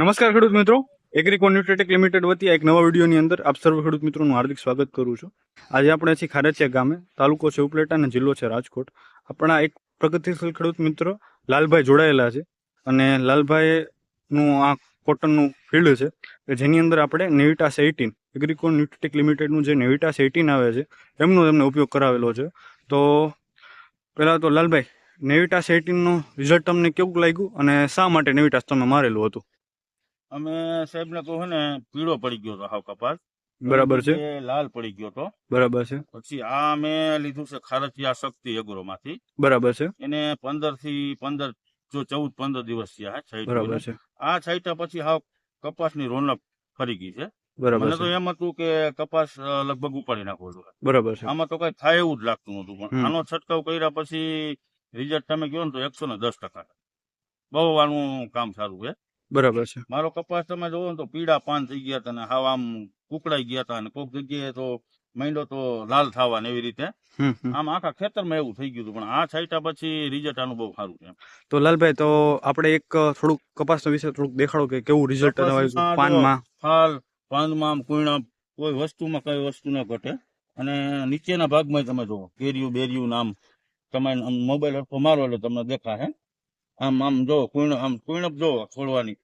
નમસ્કાર ખેડૂત મિત્રો. એગ્રીકોન ન્યુટ્રેટેક લિમિટેડ વતી એક નવા વિડીયોની અંદર આપ સર્વ ખેડૂત મિત્રોનું હાર્દિક સ્વાગત કરું છું. આજે આપણે છીએ ખારેચિયા ગામે, તાલુકો છે ઉપલેટા અને જિલ્લો છે રાજકોટ. આપણા એક પ્રગતિશીલ ખેડૂત મિત્ર લાલભાઈ જોડાયેલા છે અને લાલભાઈનું આ કોટનનું ફિલ્ડ છે કે જેની અંદર આપણે નેવિટાસ એઇટીન એગ્રીકોન ન્યુટ્રેટેક લિમિટેડનું જે નેવિટાસ એઇટીન આવે છે, એમનો એમને ઉપયોગ કરાવેલો છે. તો પહેલાં તો લાલભાઈ, નેવિટાસ એઇટીનનું રિઝલ્ટ તમને કેવું લાગ્યું અને શા માટે નેવિટાસ તમે મારેલું હતું? અમે સાહેબ ને કહું ને પીળો પડી ગયો હતો હાવ કપાસ. બરાબર છે. લાલ પડી ગયો હતો. બરાબર છે. પછી આ મેં લીધું છે ખારચિયા શક્તિ એગ્રો માંથી બરાબર છે. એને પંદરથી પંદર જો ચૌદ પંદર દિવસ થયા છે બરાબર છે. આ છાંટ્યા પછી હાવ કપાસની રોનક ફરી ગઈ છે. બરાબર મને તો એમ હતું કે કપાસ લગભગ ઉપાડી નાખવો જોઈએ. બરાબર છે. આમાં તો કઈ થાય એવું જ લાગતું નતું પણ આનો છંટકાવ કર્યા પછી રિઝલ્ટ તમે કહો ને તો એકસો ને દસ ટકા બહુ આનું કામ સારું છે. બરાબર છે. મારો કપાસ તમે જોવો ને તો પીળા પાન થઈ ગયા હતા ને હાવ આમ કુકડાઈ ગયા હતા અને કોઈક જગ્યાએ તો માંડો તો લાલ થવા ને એવી રીતે. આમ આખા ખેતરમાં એવું થઈ ગયું હતું પણ આ છાંટ્યા પછી રિઝલ્ટ આનું બહુ સારું છે તો લાલભાઈ તો આપણે એક થોડુંક કપાસના વિશે થોડુંક દેખાડો કે કેવું રિઝલ્ટ પાનમાં? ફાલ પાનમાં આમ કોઈ વસ્તુમાં કઈ વસ્તુ ન ઘટે. અને નીચેના ભાગમાં તમે જુઓ કેરિયું બેરિયું નામ તમે મોબાઈલ પર મારો એટલે તમને દેખાશે. આમ આમ જો કુઈણ આમ કુઈણપ જો છોડવાની.